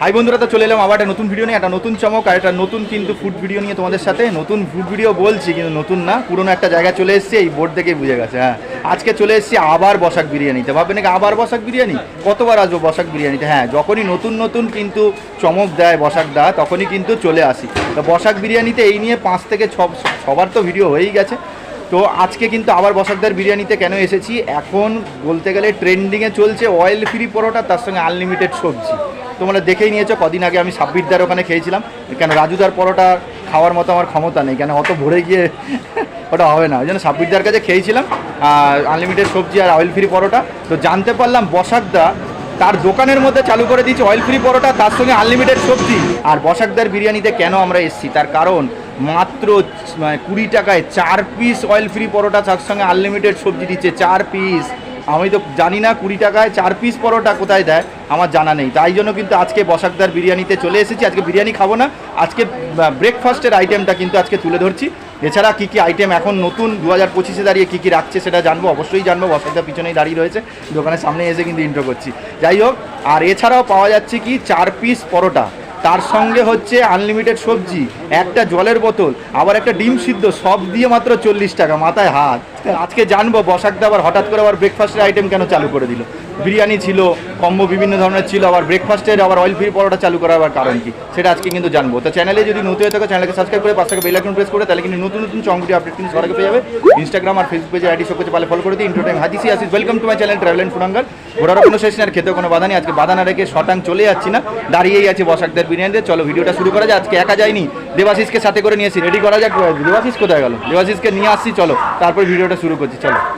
High বন্ধুরা, তো চলে এলাম আবার একটা নতুন ভিডিও নিয়ে, একটা নতুন চমক আর একটা নতুন কিন্তু ফুড ভিডিও নিয়ে তোমাদের সাথে। নতুন ফুড ভিডিও বলছি, কিন্তু নতুন না, পুরোনো একটা জায়গায় চলে এসেছি, এই বোর্ড থেকেই বুঝে গেছে হ্যাঁ। আজকে চলে এসেছি আবার বসাক বিরিয়ানিতে। ভাববে নাকি আবার বসাক বিরিয়ানি? কতবার আসব বসাক বিরিয়ানিতে? হ্যাঁ যখনই নতুন নতুন কিন্তু চমক দেয় বসাক দা, তখনই কিন্তু চলে আসি। তো বসাক বিরিয়ানিতে এই নিয়ে পাঁচ থেকে ছ সবার তো ভিডিও হয়েই গেছে। তো আজকে কিন্তু আবার বসাকদার বিরিয়ানিতে কেন এসেছি? এখন বলতে গেলে ট্রেন্ডিংয়ে চলছে অয়েল ফ্রি পরোটা, তার সঙ্গে আনলিমিটেড সবজি। তোমরা দেখেই নিয়েছো, কদিন আগে আমি সাব্বিরদার ওখানে খেয়েছিলাম। কেন রাজুদার পরোটা খাওয়ার মতো আমার ক্ষমতা নেই, কেন অত ভরে গিয়ে ওটা হবে না। ওই জন্য সাব্বিরদার কাছে খেয়েছিলাম আনলিমিটেড সবজি আর অয়েল ফ্রি পরোটা। তো জানতে পারলাম বসাকদা তার দোকানের মধ্যে চালু করে দিয়েছে অয়েল ফ্রি পরোটা, তার সঙ্গে আনলিমিটেড সবজি। আর বসাকদার বিরিয়ানিতে কেন আমরা এসেছি? তার কারণ মাত্র মানে কুড়ি টাকায় চার পিস অয়েল ফ্রি পরোটা তার সঙ্গে আনলিমিটেড সবজি দিচ্ছে, চার পিস আমি তো জানি না কুড়ি টাকায় চার পিস পরোটা কোথায় দেয়, আমার জানা নেই। তাই জন্য কিন্তু আজকে বসাকদার বিরিয়ানিতে চলে এসেছি। আজকে বিরিয়ানি খাব না। আজকে ব্রেকফাস্টের আইটেমটা কিন্তু আজকে তুলে ধরছি। এছাড়া কী কী আইটেম এখন নতুন দু হাজার পঁচিশে দাঁড়িয়ে কী কী রাখছে সেটা জানব, অবশ্যই জানব। বসাকদার পিছনেই দাঁড়িয়ে রয়েছে। দোকানের সামনে এসে কিন্তু ইন্ট্রো করছি। যাই হোক, আর এছাড়াও পাওয়া যাচ্ছে কি চার পিস পরোটা। তার সঙ্গে হচ্ছে আনলিমিটেড সবজি, একটা জলের বোতল, আবার একটা ডিম সিদ্ধ, সব দিয়ে মাত্র চল্লিশ টাকা, মাথায় হাত। আজকে জানব বসাকদা আবার হঠাৎ করে আবার ব্রেকফাস্টের আইটেম কেন চালু করে দিল? বিরিয়ানি ছিল কম্বো বিভিন্ন ধরনের ছিল, আবার ব্রেকফাস্টের আবার অয়েল ফ্রি পরোটা চালু করার আবার কারণ কি? সেটা আজকে কিন্তু জানব। তো চ্যানেলে যদি নতুন হয়ে থাকো চ্যানেলকে সাবস্ক্রাইব করে পাশে বেল আইকন প্রেস করে, তাহলে কিন্তু নতুন নতুন চঙ্গুটি আপডেট কিন্তু সবার পেয়ে যাবে। ইনস্টাগ্রাম আর ফেসবুক পেজে আইডি সব কিছু পালে ফলো করে দিই ইন্টো টাইম হাদিসি আসিস welcome to my channel travel and ফুডাঙ্গার ঘোরার কোনো শেষ আর খেতেও কোনো বাধা নেই। আজকে বাধা না রেখে শটাং চলে যাচ্ছি না। দাঁড়িয়েই আছে বসাকদের বিরিয়ানিতে চলো ভিডিওটা শুরু করা যায় আজকে একা যায়নি দেবাশিসকে সাথে করে নিয়েছি রেডি করা যাক? দেবাশিস কোথায় গেল? দেবাশিসকে নিয়ে আসছি, চলো। তারপর ভিডিওটা শুরু করছি চলো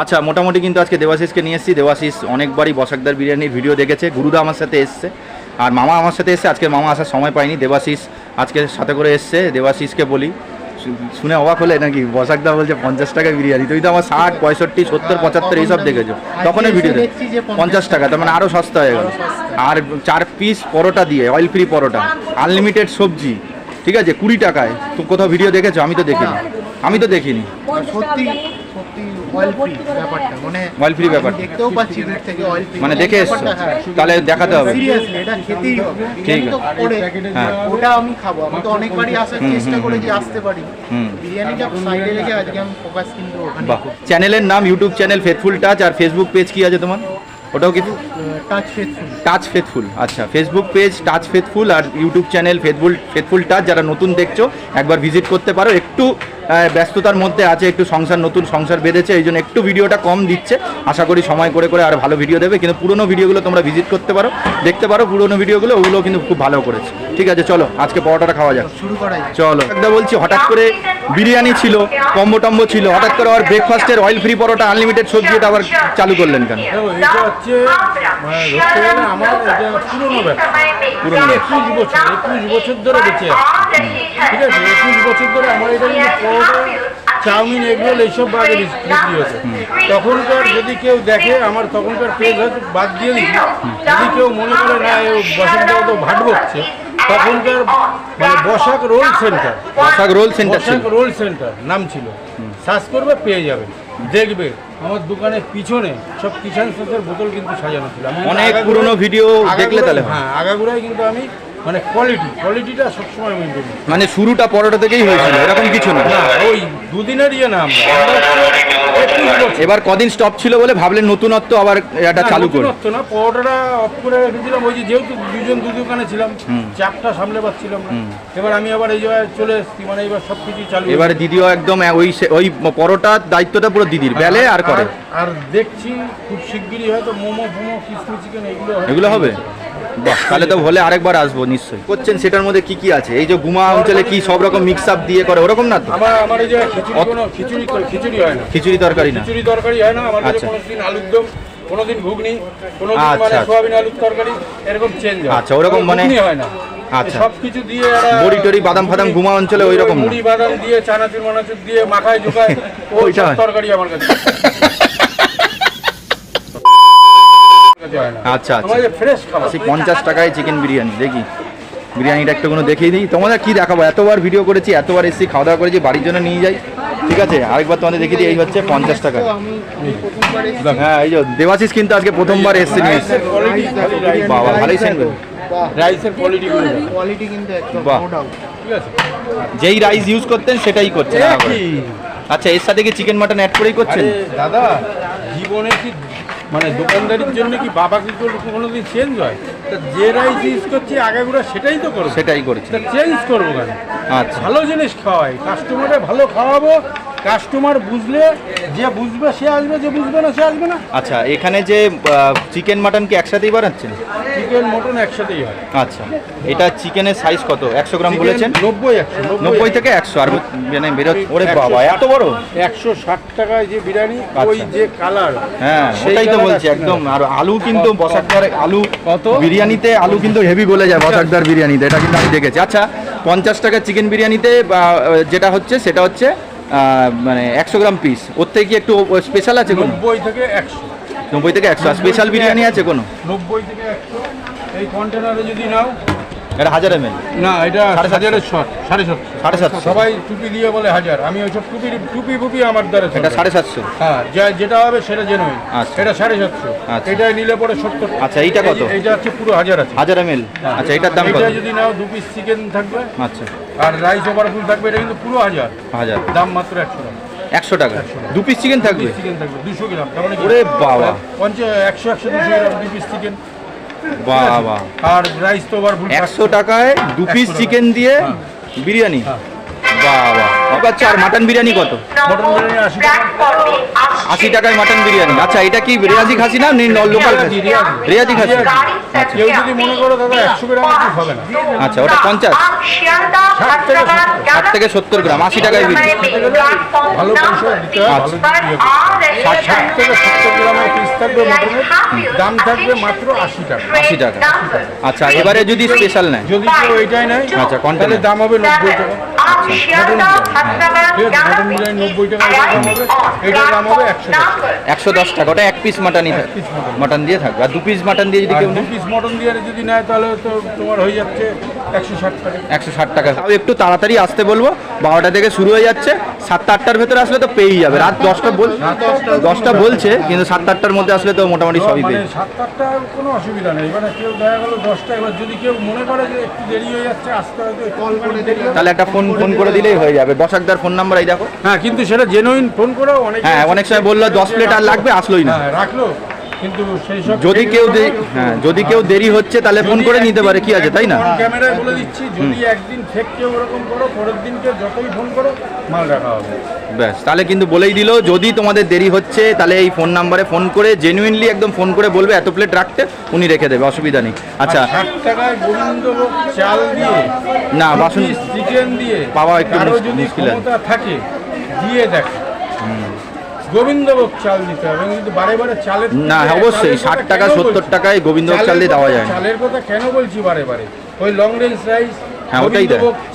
আচ্ছা মোটামুটি কিন্তু আজকে দেবাশিসকে নিয়ে এসেছি। দেবাশিস অনেকবারই বসাকদার বিরিয়ানির ভিডিও দেখেছে। গুরুদা আমার সাথে এসছে। আর মামা আমার সাথে এসছে। আজকে মামা আসার সময় পাইনি। দেবাশিস আজকে সাথে করে এসছে। দেবাশিসকে বলি শুনে অবাক হলে নাকি বসাকদা বলছে, পঞ্চাশ টাকা বিরিয়ানি। তুই তো আমার ষাট, পঁয়ষট্টি, সত্তর, পঁচাত্তর এইসব দেখেছ। তখনই ভিডিও পঞ্চাশ টাকা, তার মানে আরও সস্তা হয়ে গেল। আর চার পিস পরোটা দিয়ে অয়েল ফ্রি পরোটা আনলিমিটেড সবজি, ঠিক আছে? কুড়ি টাকায়। তো কোথাও ভিডিও দেখেছ? আমি তো দেখিনি। আমি তো দেখিনি। সত্যি অয়েল ফ্রি ব্যাপারটা মানে মানে দেখে এসছো। তাহলে দেখাতে হবে। তো আছে। হ্যাঁ। ওটা আমি খাব। আমি তো অনেকবারই আসার চেষ্টা হুম, করে আসতে পারি বিরিয়ানিটা সাইডে রেখে আজকে আমি ফোকাস কিন্তু চ্যানেলের নাম ইউটিউব চ্যানেল ফেথফুল টাচ আর ফেসবুক পেজ কি আছে তোমার? ওটাও কি? টাচ ফেথফুল টাচ ফেথফুল আচ্ছা। ফেসবুক পেজ টাচ ফেথফুল আর YouTube channel faithful faithful touch যারা নতুন দেখছ একবার ভিজিট করতে পারো। একটু ব্যস্ততার মধ্যে আছে একটু সংসার নতুন সংসার বেঁধেছে এই জন্য একটু ভিডিওটা কম দিচ্ছে। আশা করি সময় করে করে আর ভালো ভিডিও দেবে কিন্তু পুরোনো ভিডিওগুলো তোমরা ভিজিট করতে পারো দেখতে পারো পুরোনো ভিডিওগুলো ওগুলো কিন্তু খুব ভালো করেছে। ঠিক আছে চলো আজকে পরোটাটা খাওয়া যাক। শুরু করাই। যাক। চলো। একটা বলছি হঠাৎ করে বিরিয়ানি ছিল কম্বো টম্বো ছিল হঠাৎ করে আবার ব্রেকফাস্টের অয়েল ফ্রি পরোটা আনলিমিটেড সবজি এটা আবার চালু করলেন কেন? হচ্ছে ধরতে গেলে আমার এটা পুরনো ব্যবসা পুরনো একুশ বছর একুশ বছর ধরে বেঁচে ঠিক আছে একুশ বছর ধরে আমার এটা কিন্তু পরোটা চাউমিন এগরোল এইসব বাগে বিক্রি হতো তখনকার যদি কেউ দেখে আমার তখনকার পেজ হয়তো বাদ দিয়ে দিচ্ছি যদি কেউ মনে করে না এ বসন্তদাও তো ভাট বকছে তখনকার মানে Basak roll centre. Basak roll centre Basak roll centre নাম ছিল। সার্চ করবে পেয়ে যাবে দেখবে আমার দোকানের পিছনে সব কিষান সসের বোতল কিন্তু সাজানো ছিল। অনেক পুরনো ভিডিও দেখলে তাহলে হ্যাঁ। আগাগোড়ায় কিন্তু আমি মানে কোয়ালিটি কোয়ালিটিটা সবসময় মেনটেন মানে শুরুটা পরোটা থেকেই হয়েছিল এরকম কিছু না। ওই দুদিনের ইয়ে না আমরা এবার কদিন স্টপ ছিল বলে ভাবলেন নতুনত্ব আবার এটা চালু করে নতুনত্ব না পরোটাটা অফ করে রেখেছিলাম ওই যে যেহেতু দুজন দু দোকানে ছিলাম চাপটা সামলে পাচ্ছিলাম না। এবার আমি আবার এই জায়গায় চলে এসেছি মানে এবার সব কিছু চালু এবারে দিদিও একদম ওই সে- ওই পরোটার দায়িত্বটা পুরো দিদির বেলে আর করে? আর দেখছি খুব শিগগিরই হয়তো মোমো ফোমো কিসমি চিকেন এগুলো এগুলো হবে? বাহ তাহলে তো হলে আরেকবার আসব নিশ্চয়ই। করছেন সেটার মধ্যে কি কি আছে? এই যে গুমা অঞ্চলে কি সব রকম মিক্স আপ দিয়ে করে ওরকম না তো? আমার আমার এই জায়গায় খিচুড়ি অত- কোনো খিচুড়ি খিচুড়ি হয় না। খিচুড়ি তরকারি না? খিচুড়ি তরকারি হয় না আমার কাছে আচ্ছা। কোনোদিন আলুর দম কোনোদিন ঘুগনি কোনোদিন আচ্ছা, মানে আচ্ছা। সোয়াবিন আলুর তরকারি এরকম চেঞ্জ হয়। আচ্ছা, ওরকম মানে- হয় না। আচ্ছা। সব কিছু দিয়ে বড়ি টড়ি, বাদাম ফাদাম ঘুমা অঞ্চলে ওই রকম বাদাম দিয়ে চানাচুর মানাচুর দিয়ে মাখায় জোগায় ওই সব তরকারি আমার কাছে কাছে হয় না। আচ্ছা, আচ্ছা। আমার ফ্রেশ খাবার। সেই পঞ্চাশ টাকায় চিকেন বিরিয়ানি দেখি। বিরিয়ানিটা একটু কোনো দেখিয়ে দিই। তোমাদের কি দেখাবো? এতবার ভিডিও করেছি এতবার এসেছি খাওয়া দাওয়া করেছি বাড়ির জন্য নিয়ে যাই। ঠিক আছে? আরেকবার তোমাদের দেখিয়ে দিই এই হচ্ছে পঞ্চাশ টাকা। হ্যাঁ এই যে দেবাশিস কিন্তু আজকে প্রথমবার এসছে নিয়ে বাবা ভালোই সেন রাইসের কোয়ালিটি কোয়ালিটি কিন্তু একদম বাহ। নো ডাউট ঠিক আছে? যেই রাইস ইউজ করতেন সেটাই করছেন আচ্ছা এর সাথে কি চিকেন মাটন অ্যাড করেই করছেন? দাদা জীবনে কি মানে দোকানদারির জন্য কি বাবা কি কোনো- কোনোদিন চেঞ্জ হয়? তা যে রাইস ইউজ করছি আগাগুড়া সেটাই তো করব। সেটাই করেছি। চেঞ্জ করব কেন? আচ্ছা। ভালো জিনিস খাওয়াই কাস্টমারে ভালো খাওয়াবো কাস্টমার বুঝলে যে বুঝবে সে আসবে যে বুঝবে না সে আসবে না। আচ্ছা এখানে যে চিকেন মাটন কি একসাথেই বানাচ্ছেন? চিকেন মটন একসাথেই হয়। আচ্ছা এটা চিকেনের সাইজ কত? একশো গ্রাম বলেছেন? নব্বই একশো নব্বই। থেকে একশো আর মানে বেরোচ্ছে ওরে বাবা এত বড়? একশো ষাট টাকায় যে বিরিয়ানি ওই আচ্ছা। যে কালার হ্যাঁ সেটাই তো বলছি একদম আর আলু কিন্তু বসাকদার আলু কত? বিরিয়ানিতে আলু কিন্তু হেভি গলে যায় বসাকদার বিরিয়ানিতে এটা কিন্তু আমি দেখেছি। আচ্ছা পঞ্চাশ টাকা চিকেন বিরিয়ানিতে যেটা হচ্ছে সেটা হচ্ছে মানে একশো গ্রাম পিস ওর থেকে কি একটু স্পেশাল আছে কোনো? নব্বই থেকে একশো। নব্বই থেকে একশো। স্পেশাল বিরিয়ানি আছে কোনো? নব্বই থেকে একশো। এই কন্টেনারে যদি নাও এটা হাজার এম এল না এটা সাড়ে। হাজারের শট সাড়ে সাতশো। সাড়ে সাতশো। সবাই টুপি দিয়ে বলে হাজার। আমি ওইসব টুপি টুপি ফুপি আমার দ্বারা এটা সাড়ে সাতশো। হ্যাঁ যা- যেটা হবে সেটা জেনুইন আচ্ছা। এটা সাড়ে সাতশো। আচ্ছা। এটা নিলে পরে সত্তর। আচ্ছা, এইটা কত? এইটা হচ্ছে পুরো হাজার আছে। হাজার এম এল আচ্ছা এটার দাম এটা যদি নাও দু পিস চিকেন থাকবে। আচ্ছা। আর রাইস ওভারফুল থাকবে এটা কিন্তু পুরো হাজার। হাজার। দাম মাত্র একশো টাকা। একশো টাকা? দু পিস চিকেন থাকবে? চিকেন থাকবে দুশো গ্রাম। মানে? ওরে বাবা। পঞ্চাশ একশো একশো দুশো গ্রাম দু পিস চিকেন বাবা আর রাইস তো আবার 100 টাকায় দু পিস চিকেন দিয়ে হ্যাঁ। বিরিয়ানি। হ্যাঁ। বাবা। আছে আর মাটন বিরিয়ানি কত? মটন বিরিয়ানি আশি আশি টাকায় মাটন বিরিয়ানি। আচ্ছা এটা কি রেয়াজি খাসি না লোকাল খাসি? রেয়াজি, খাসি। আচ্ছা। কেউ যদি মনে করো দাদা একশো গ্রাম হবে না। আচ্ছা ওটা পঞ্চাশ। ষাট থেকে সত্তর। গ্রাম। আশি টাকায় ভালো পয়সা দিতে। ষাট থেকে সত্তর গ্রামের পিস থাকবে মটনের। দাম থাকবে মাত্র আশি টাকা। আশি টাকা। আচ্ছা এবারে যদি স্পেশাল নেয়? যদি কেউ এইটাই নেয় আচ্ছা। তাহলে দাম হবে নব্বই টাকা। ঠিক আছে মটন নব্বই টাকা দাম হবে এটার দাম হবে একশো একশো দশ টাকা ওটা এক পিস মাটনই থাকবে মাটন দিয়ে থাকবে আর দু পিস মাটন দিয়ে যদি কেউ পিস মাটন দিয়ে যদি নেয় তাহলে তো তোমার হয়ে যাচ্ছে। একশো ষাট টাকা একশো ষাট টাকা। তাও একটু তাড়াতাড়ি আসতে বলব বারোটা থেকে শুরু হয়ে যাচ্ছে সাতটা আটটার ভেতরে আসলে তো পেয়েই যাবে। রাত দশটা বল দশটা বলছে। কিন্তু সাতটা আটটার মধ্যে আসলে তো মোটামুটি সবই মানে পেয়ে সাত আটটা কোনো অসুবিধা নেই। এবারে কেউ দেখা গেলো দশটা এবার যদি কেউ মনে করে যে একটু দেরি হয়ে যাচ্ছে আসতে হয়তো কল করে দিলে তাহলে একটা ফোন ফোন করে দিলেই হয়ে যাবে। বসাকদার ফোন নাম্বার এই দেখো। হ্যাঁ কিন্তু সেটা জেনুইন ফোন করেও অনেক হ্যাঁ অনেক সময় বলল দশ প্লেট আর লাগবে আসলোই না। হ্যাঁ রাখল। কিন্তু সেই সব যদি কেউ হ্যাঁ যদি কেউ দেরি হচ্ছে তাহলে ফোন করে নিতে পারে কি আছে তাই না? ক্যামেরায় বলে দিচ্ছি যদি একদিন ফেক কেউ ওরকম করো পরের দিনকে যতই ফোন করো মাল রাখা হবে। ব্যাস তাহলে কিন্তু বলেই দিল যদি তোমাদের দেরি হচ্ছে তাহলে এই ফোন নাম্বারে ফোন করে জেনুইনলি একদম ফোন করে বলবে এত প্লেট রাখতে উনি রেখে দেবে অসুবিধা নেই। আচ্ছা। টাকায় গোবিন্দভোগ চাল দিয়ে না, বাসন- চিকেন দিয়ে পাওয়া একটু মুশকিল থাকে দিয়ে দেখে। গোবিন্দভোগ চাল দিতে হবে। কিন্তু বারে বারে চালের না, অবশ্যই, 60 টাকা, কেন 70 বলছি? টাকায় গোবিন্দভোগ চাল দিয়ে দেওয়া যায়। চালের কথা কেন বলছি বারে বারে? ওই লং রেঞ্জ রাইস হ্যাঁ, ওটাই।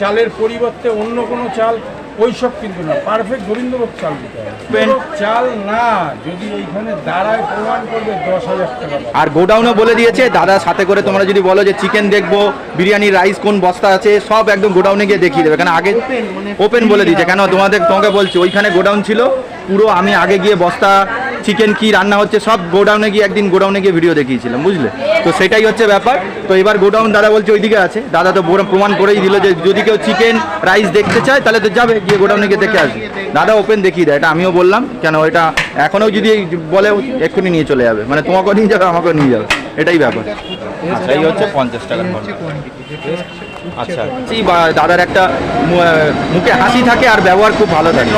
চালের পরিবর্তে অন্য কোনো চাল ওইসব কিন্তু না। পারফেক্ট গোবিন্দভোগ চাল দিতে হবে। চাল না যদি এইখানে দাঁড়ায় প্রমাণ করবে দশ হাজার টাকা আর গোডাউনও বলে দিয়েছে দাদা সাথে করে তোমরা যদি বলো যে চিকেন দেখব বিরিয়ানি রাইস কোন বস্তা আছে সব একদম গোডাউনে গিয়ে দেখিয়ে দেবে। কেন আগে মানে ওপেন বলে দিয়েছে। কেন তোমাদের তোমাকে বলছি ওইখানে গোডাউন ছিল পুরো আমি আগে গিয়ে বস্তা চিকেন কি রান্না হচ্ছে সব গোডাউনে গিয়ে একদিন গোডাউনে গিয়ে ভিডিও দেখিয়েছিলাম বুঝলে? তো সেটাই হচ্ছে ব্যাপার। তো এবার গোডাউন দাদা বলছে ওইদিকে আছে। দাদা তো প্রমাণ করেই দিল যে যদি কেউ চিকেন রাইস দেখতে চায় তাহলে তো যাবে গিয়ে গোডাউনে গিয়ে দেখে আসবে। দাদা ওপেন দেখিয়ে দেয় এটা আমিও বললাম কেন এটা এখনও যদি বলে এক্ষুনি নিয়ে চলে যাবে। মানে তোমাকেও নিয়ে যাবে আমাকেও নিয়ে যাবে। এটাই ব্যাপার। আচ্ছা এই হচ্ছে পঞ্চাশ কোয়ান্টিটি আচ্ছা বা- দাদার একটা মুখে হাসি থাকে আর ব্যবহার খুব ভালো থাকে।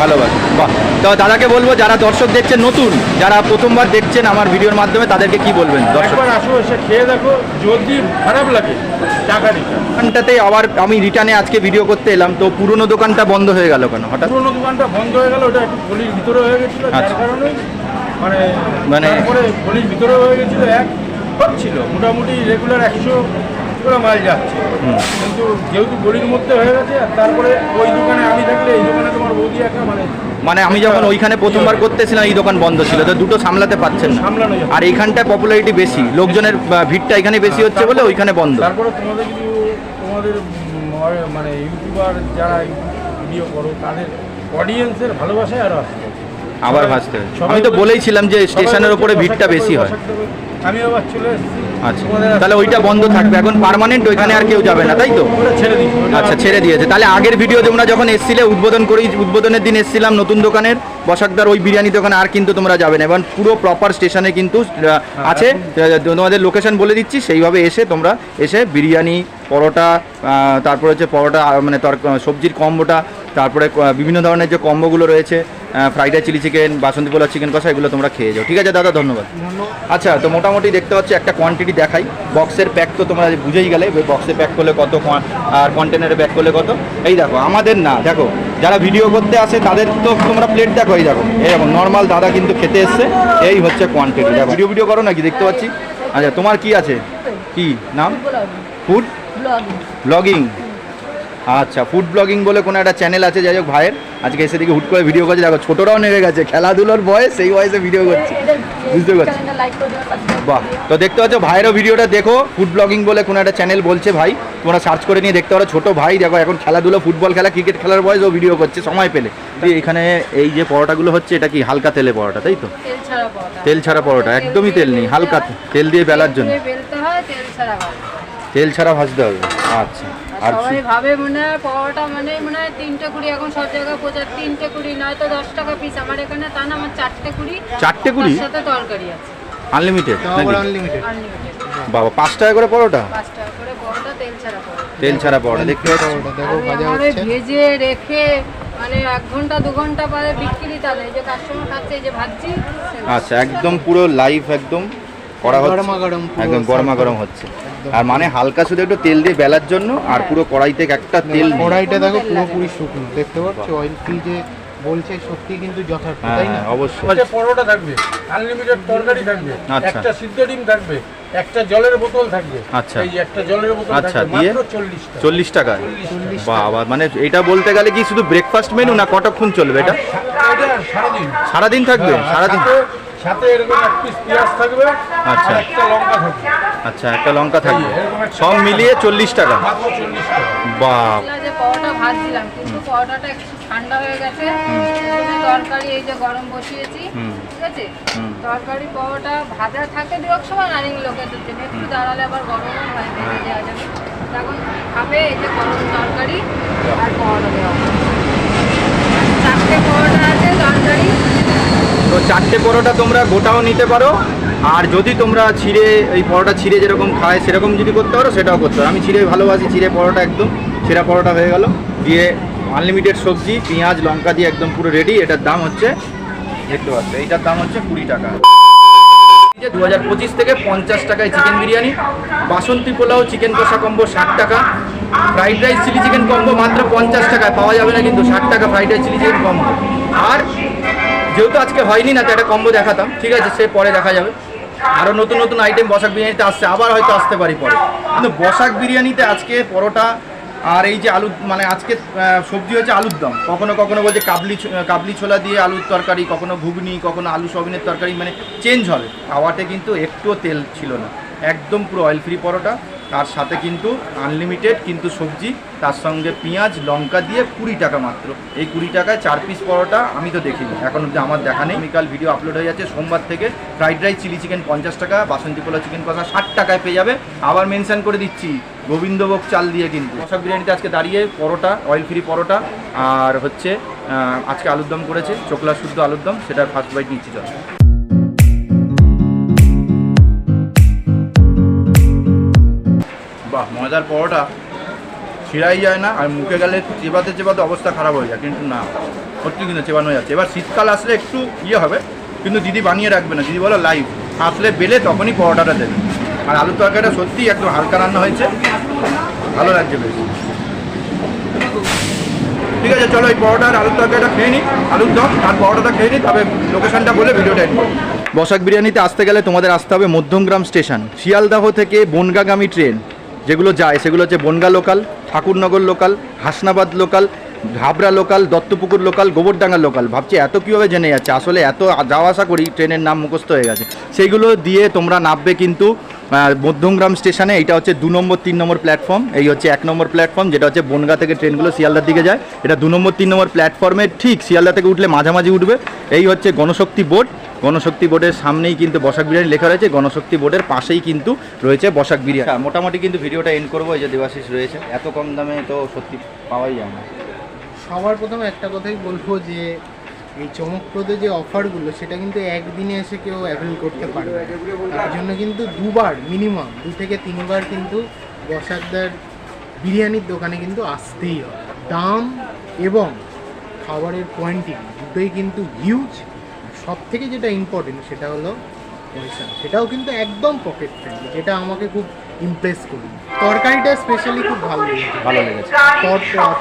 ভালোবাসে। বাহ। তো দাদাকে বলব যারা দর্শক দেখছেন নতুন যারা প্রথমবার দেখছেন আমার ভিডিওর মাধ্যমে তাদেরকে কি বলবেন একবার আসো এসে খেয়ে দেখো যদি খারাপ লাগে টাকা দোকানটাতে আবার আমি রিটার্নে আজকে ভিডিও করতে এলাম তো পুরনো দোকানটা বন্ধ হয়ে গেল কেন হঠাৎ? পুরোনো দোকানটা বন্ধ হয়ে গেল ওটা একটু গলির ভিতরে হয়ে গেছিল যার আচ্ছা। কারণে মানে মানে- গলির ভিতরে হয়ে গেছিল এক হচ্ছিল। মোটামুটি রেগুলার একশো করে মাল যাচ্ছে। কিন্তু যেহেতু গলির মধ্যে হয়ে গেছে আর তারপরে ওই দোকানে আমি থাকলে এই দোকানে তোমার বৌদি একা মানে মানে আমি যখন ওইখানে প্রথমবার করতেছিলাম এই দোকান বন্ধ ছিল তো দুটো সামলাতে পারছেন না। আর এইখানটায় পপুলারিটি বেশি লোকজনের ভিড়টা এখানে বেশি হচ্ছে বলে ওইখানে বন্ধ। তারপরে তোমাদের কিছু তোমাদের মানে ইউটিউবার যারা ভিডিও করো তাদের অডিয়েন্সের ভালোবাসায় আরও আসছে। আবার ভাসতে হবে। আমি তো বলেইছিলাম যে স্টেশনের ওপরে ভিড়টা বেশি হয়। চলে আচ্ছা। তাহলে ওইটা বন্ধ থাকবে। এখন পার্মানেন্ট ওইখানে আর কেউ যাবে না তাই তো? আচ্ছা ছেড়ে দিয়েছে। তাহলে আগের ভিডিও তোমরা যখন এসছিলে উদ্বোধন করি উদ্বোধনের দিন এসছিলাম নতুন দোকানের। বসাকদার ওই বিরিয়ানি দোকানে আর কিন্তু তোমরা যাবে না। এবং পুরো প্রপার স্টেশনে কিন্তু আছে। তোমাদের লোকেশন বলে দিচ্ছি। সেইভাবে এসে তোমরা এসে বিরিয়ানি পরোটা তারপরে হচ্ছে পরোটা মানে তর সবজির কম্বোটা তারপরে বিভিন্ন ধরনের যে কম্বোগুলো রয়েছে ফ্রাইড রাইস চিলি চিকেন বাসন্তী পোলা চিকেন কষা এগুলো তোমরা খেয়ে যাও। ঠিক আছে দাদা ধন্যবাদ। আচ্ছা তো মোটামুটি দেখতে পাচ্ছি একটা কোয়ান্টিটি দেখাই। বক্সের প্যাক তো তোমরা বুঝেই গেলে বক্সে প্যাক করলে কত আর কন্টেনারে প্যাক করলে কত? এই দেখো আমাদের না দেখো যারা ভিডিও করতে আসে তাদের তো তোমরা প্লেট দেখো এই দেখো। এরকম নর্মাল দাদা কিন্তু খেতে এসছে। এই হচ্ছে কোয়ান্টিটি দেখো। ভিডিও ভিডিও করো নাকি দেখতে পাচ্ছি। আচ্ছা তোমার কি আছে? কি নাম? Food blogging. আচ্ছা ফুড ব্লগিং বলে কোনো একটা চ্যানেল আছে যাই হোক ভাইয়ের। আজকে এসে দিকে হুট করে ভিডিও করছে। দেখো ছোটরাও নেমে গেছে। খেলাধুলোর বয়স সেই বয়সে ভিডিও করছে। বুঝতে পারছি। বাহ তো দেখতে পাচ্ছ ভাইয়েরও ভিডিওটা দেখো। ফুড ব্লগিং বলে কোনো একটা চ্যানেল বলছে ভাই। তোমরা সার্চ করে নিয়ে দেখতে পারো ছোট ভাই। দেখো এখন খেলাধুলো ফুটবল খেলা ক্রিকেট খেলার বয়স ও ভিডিও করছে সময় পেলে। এখানে এই যে পরোটাগুলো হচ্ছে এটা কি হালকা তেলে পরোটা তাই তো? তেল ছাড়া পরোটা। একদমই তেল নেই হালকা তেল দিয়ে বেলার জন্য। তেল ছাড়া ভাজতে হবে। আচ্ছা। আর সবাই ভাবে মনে হয় পরোটা মানে মনে হয় তিনটে কুড়ি এখন সব জায়গায় প্রচার তিনটে কুড়ি নয়তো দশ টাকা পিস আমার এখানে তা না আমার চারটে কুড়ি চারটে কুড়ি? সাথে তরকারি আছে। আনলিমিটেড বাবা পাঁচ টাকা করে পরোটা? পাঁচ টাকা করে পরোটা তেল ছাড়া পরোটা। তেল ছাড়া পরোটা দেখতে দেখো ভাজা হচ্ছে। ভেজে রেখে মানে এক ঘণ্টা দু ঘণ্টা পরে বিক্রি তাহলে এই যে কাস্টমার খাচ্ছে যে ভাজছি আচ্ছা একদম পুরো লাইভ একদম করা হচ্ছে। গরমা গরম একদম গরমা গরম হচ্ছে। আর মানে হালকা শুধু একটু তেল দিয়ে বেলার জন্য আর পুরো কড়াই থেকে একটা তেল। কড়াইটা দেখো পুরোপুরি শুকনো। দেখতে পাচ্ছ? অয়েল ফ্রি যে বলছে সত্যি কিন্তু যথার্থ হ্যাঁ তাই না? হ্যাঁ, অবশ্যই। একটা পরোটা থাকবে। আনলিমিটেড তরকারি থাকবে। আচ্ছা। একটা সিদ্ধ ডিম থাকবে। একটা জলের বোতল থাকবে। আচ্ছা। এই একটা জলের বোতল আচ্ছা, দিয়ে? মাত্র চল্লিশ টাকা। চল্লিশ টাকা। বাবা মানে এটা বলতে গেলে কি শুধু ব্রেকফাস্ট মেনু না কতক্ষণ চলবে এটা? সারাদিন। সারাদিন থাকবে? হ্যাঁ, সারাদিন? সাথে- এরকম এক পিস পেঁয়াজ থাকবে আচ্ছা। একটা লঙ্কা থাকবে। আচ্ছা একটা লঙ্কা থাকবে। সব মিলিয়ে চল্লিশ টাকা। মাত্র চল্লিশ টাকা। বাহ যে পরোটা ভাজছিলাম কিন্তু পরোটাটা একটু ঠান্ডা হয়ে গেছে। তরকারি এই যে গরম বসিয়েছি ঠিক আছে? তরকারি পরোটা ভাজা থাকে দু এক সময় রানিং লোকের জন্য একটু দাঁড়ালে আবার গরমও হয় ভেজে দেওয়া যাবে। তখন খাবে এই যে গরম তরকারি আর পরোটা। দেওয়া চারটে পরোটা আছে তরকারি। তো চারটে পরোটা তোমরা গোটাও নিতে পারো। আর যদি তোমরা ছিঁড়ে, এই পরোটা ছিঁড়ে যেরকম খায়, সেরকম যদি করতে পারো, সেটাও করতে পারো। আমি ছিঁড়ে ভালোবাসি ছিঁড়ে পরোটা একদম। ছিঁড়া পরোটা হয়ে গেল। দিয়ে আনলিমিটেড সবজি, পেঁয়াজ, লঙ্কা দিয়ে একদম পুরো রেডি এটার দাম হচ্ছে, দেখতে পাচ্ছ, এইটার দাম হচ্ছে কুড়ি টাকা। দু হাজার পঁচিশ থেকে পঞ্চাশ টাকায় চিকেন বিরিয়ানি। বাসন্তী পোলাও চিকেন কষা কম্বো ষাট টাকা। Fried rice chilli chicken combo মাত্র পঞ্চাশ টাকায়। পাওয়া যাবে না কিন্তু ষাট টাকা fried rice chilli chicken combo আর যেহেতু আজকে হয়নি না তো একটা কম্বো দেখাতাম। ঠিক আছে, সে পরে দেখা যাবে। আরও নতুন নতুন আইটেম বসাক বিরিয়ানিতে আসছে, আবার হয়তো আসতে পারি পরে। কিন্তু বসাক বিরিয়ানিতে আজকে পরোটা আর এই যে আলু মানে আজকে সবজি হচ্ছে আলুর দম। কখনো কখনো বলছে কাবলি কাবলি ছোলা দিয়ে আলুর তরকারি, কখনো ঘুগনি, কখনো আলু সবিনের তরকারি মানে চেঞ্জ হবে। খাওয়াতে কিন্তু একটুও তেল ছিল না। একদম পুরো অয়েল ফ্রি পরোটা। তার সাথে কিন্তু আনলিমিটেড কিন্তু সবজি, তার সঙ্গে পেঁয়াজ, লঙ্কা দিয়ে কুড়ি টাকা মাত্র। এই কুড়ি টাকায় চার পিস পরোটা আমি তো দেখিনি। এখন অব্দি আমার দেখা নেই। কাল ভিডিও আপলোড হয়ে যাচ্ছে। সোমবার থেকে ফ্রাইড রাইস চিলি চিকেন পঞ্চাশ টাকা, বাসন্তী পোলা চিকেন কষা ষাট টাকায় পেয়ে যাবে। আবার মেনশন করে দিচ্ছি, গোবিন্দভোগ চাল দিয়ে কিন্তু। কষা বিরিয়ানিতে আজকে দাঁড়িয়ে পরোটা অয়েল ফ্রি পরোটা, আর হচ্ছে আজকে আলুর দম করেছে চোকলা শুদ্ধ আলুর দম সেটার ফার্স্ট বাইট নিচ্ছি, চল। মজার পরোটা ছিঁড়াই যায় না, আর মুখে গেলে চেবাতে চেবাতে অবস্থা খারাপ হয়ে যায়, কিন্তু না, সত্যি কিন্তু চেবানো যাচ্ছে। এবার শীতকাল আসলে একটু ইয়ে হবে, কিন্তু দিদি বানিয়ে রাখবে না, দিদি বলো লাইভ আসলে বেলে তখনই পরোটাটা দেবে। আর আলুর তরকারিটা সত্যিই একদম হালকা রান্না হয়েছে। ভালো লাগছে বেশ। ঠিক আছে, চলো এই পরোটা আর আলুর তরকারিটা খেয়ে নিই, আলুর দম, আর পরোটাটা খেয়ে নিই, তবে লোকেশনটা বলে ভিডিওটা এন্ড বসাক বিরিয়ানিতে আসতে গেলে তোমাদের আসতে হবে মধ্যমগ্রাম স্টেশন, শিয়ালদাহ থেকে বনগাগামী ট্রেন। যেগুলো যায়, সেগুলো হচ্ছে Bangaon local, Thakurnagar local, Hasnabad local Habra local, Duttapukur local, Gobardanga local. ভাবছি এত কীভাবে জেনে যাচ্ছে? আসলে এত যাওয়া আসা করি, ট্রেনের নাম মুখস্থ হয়ে গেছে। সেইগুলো দিয়ে তোমরা নামবে কিন্তু মধ্যমগ্রাম স্টেশনে এটা হচ্ছে দু নম্বর তিন নম্বর প্ল্যাটফর্ম এই হচ্ছে এক নম্বর প্ল্যাটফর্ম যেটা হচ্ছে বনগা থেকে ট্রেনগুলো শিয়ালদার দিকে যায়। এটা দু নম্বর তিন নম্বর প্ল্যাটফর্মে ঠিক শিয়ালদা থেকে উঠলে মাঝামাঝি উঠবে। এই হচ্ছে গণশক্তি বোর্ড গণশক্তি বোর্ডের সামনেই কিন্তু বসাক বিরিয়ানি লেখা রয়েছে। গণশক্তি বোর্ডের পাশেই কিন্তু রয়েছে বসাক বিরিয়ানি। আচ্ছা, মোটামুটি কিন্তু ভিডিওটা এন্ড করব এই যে দেবাশিস রয়েছে। এত কম দামে তো সত্যি পাওয়াই যায় না। সবার প্রথমে একটা কথাই বলব যে এই চমকপ্রদ যে অফারগুলো, সেটা কিন্তু একদিনে এসে কেউ অ্যাভেল করতে পারবে। তার জন্য কিন্তু দুবার মিনিমাম দু থেকে তিনবার কিন্তু বসাকদার বিরিয়ানির দোকানে কিন্তু আসতেই হয় দাম এবং খাবারের কোয়ান্টিটি দুটোই কিন্তু হিউজ সব থেকে যেটা ইম্পর্টেন্ট সেটা হলো পয়সা। সেটাও কিন্তু একদম পকেট ফ্রেন্ডলি যেটা আমাকে খুব ইমপ্রেস করি। তরকারিটা স্পেশালি খুব ভালো লেগেছে। ভালো লেগেছে।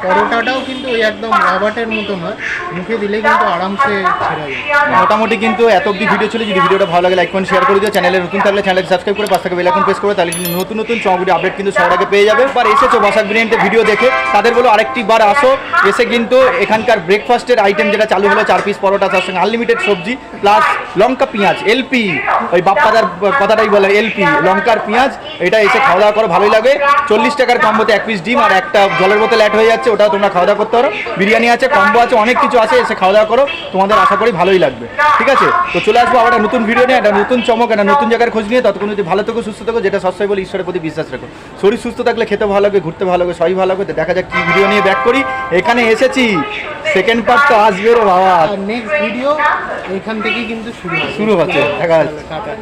পরোটাটাও কিন্তু ওই একদম রবার্টের মতো নয় মুখে দিলে কিন্তু আরামসে ছেড়ে যায়। মোটামুটি কিন্তু এত অব্দি ভিডিও ছিল। যদি ভিডিওটা ভালো লাগে লাইক করুন শেয়ার করে দিও। চ্যানেলে নতুন থাকলে চ্যানেলকে সাবস্ক্রাইব করে পাশ থেকে বেল আইকন প্রেস করে তাহলে কিন্তু নতুন নতুন চমগুলি আপডেট কিন্তু সবার আগে পেয়ে যাবে। এবার এসেছ বসাক বিরিয়ানিতে ভিডিও দেখে। তাদের বলো আরেকটি বার আসো। এসে কিন্তু এখানকার ব্রেকফাস্টের আইটেম যেটা চালু হলো চার পিস পরোটা তার সঙ্গে আনলিমিটেড সবজি প্লাস লঙ্কা, পেঁয়াজ এলপি ওই বাপ্পাদার কথাটাই বলে এলপি লঙ্কার পেঁয়াজ, এটা এসে খাওয়া দাওয়া করো, ভালোই লাগে। চল্লিশ টাকার কম্বোতে এক পিস ডিম আর একটা জলের বোতল অ্যাড হয়ে যাচ্ছে, ওটাও তোমরা খাওয়া দাওয়া করতে পারো। বিরিয়ানি আছে কম্বো আছে, অনেক কিছু আছে, এসে খাওয়া দাওয়া করো। তোমাদের আশা করি ভালোই লাগবে। ঠিক আছে? তো চলে আসব আবার একটা নতুন ভিডিও নিয়ে, একটা নতুন চমক, একটা নতুন জায়গার খোঁজ নিয়ে। ততক্ষণ যদি ভালো থেকো, সুস্থ থেকো, যেটা সবসময় বলে, ঈশ্বরের প্রতি বিশ্বাস রাখো। শরীর সুস্থ থাকলে খেতে ভালো লাগে, ঘুরতে ভালো লাগে, সবই ভালো লাগে। তো দেখা যাক কি ভিডিও নিয়ে ব্যাক করি। এখানে এসেছি। সেকেন্ড পার্ট তো আসবে রে বাবা নেক্সট ভিডিও এখান থেকেই কিন্তু শুরু হবে শুরু হচ্ছে দেখা যাচ্ছে টাটা